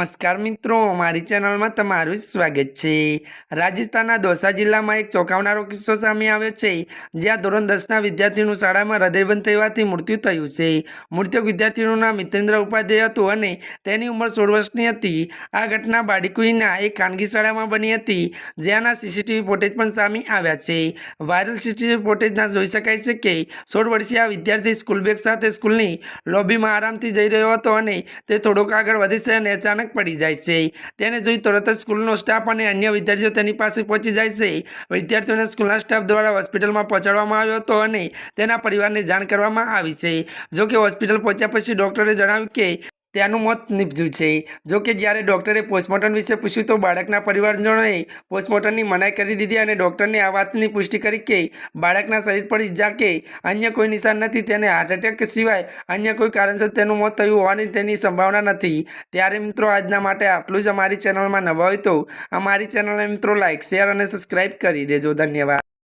નમસ્કાર મિત્રો, મારી ચેનલમાં તમારું સ્વાગત છે. રાજસ્થાનના દોસા જિલ્લામાં એક ચોંકાવનારો કિસ્સો સામે આવ્યો છે. જ્યાં ધોરણ દસના વિદ્યાર્થીનું શાળામાં હૃદયબંધ થવાથી મૃત્યુ થયું છે. મૃતક વિદ્યાર્થીનું નામ મિતેન્દ્ર ઉપાધ્યાય હતું અને તેની ઉંમર સોળ વર્ષની હતી. આ ઘટના બાડીકુઈના એક ખાનગી શાળામાં બની હતી, જ્યાંના સીસીટીવી ફોટેજ પણ સામે આવ્યા છે. વાયરલ સીસીટીવી ફોટેજના જોઈ શકાય છે કે સોળ વર્ષીય વિદ્યાર્થી સ્કૂલ બેગ સાથે સ્કૂલની લોબીમાં આરામથી જઈ રહ્યો હતો અને તે થોડોક આગળ વધી છે અને અચાનક પડી જાય છે. તેને જોઈ તરત જ સ્કૂલનો સ્ટાફ અને અન્ય વિદ્યાર્થીઓ તેની પાસે પહોંચી જાય છે. વિદ્યાર્થીઓને સ્કૂલના સ્ટાફ દ્વારા હોસ્પિટલમાં પહોંચાડવામાં આવ્યો હતો અને તેના પરિવારને જાણ કરવામાં આવી છે. જોકે હોસ્પિટલ પહોંચ્યા પછી ડૉક્ટરે જણાવ્યું કે તેનું મોત નીપજ્યું છે. જો કે જ્યારે ડૉક્ટરે પોસ્ટમોર્ટમ વિશે પૂછ્યું તો બાળકના પરિવારજનોએ પોસ્ટમોર્ટમની મનાઈ કરી દીધી અને ડૉક્ટરને આ વાતની પુષ્ટિ કરી કે બાળકના શરીર પર ઇજા કે અન્ય કોઈ નિશાન નથી, તેને હાર્ટ એટેક સિવાય અન્ય કોઈ કારણસર તેનું મોત થયું હોવાની તેની સંભાવના નથી. ત્યારે મિત્રો, આજના માટે આટલું જ અમારી ચેનલમાં નવા હોય તો અમારી ચેનલને મિત્રો લાઇક શેર અને સબસ્ક્રાઈબ કરી દેજો. ધન્યવાદ.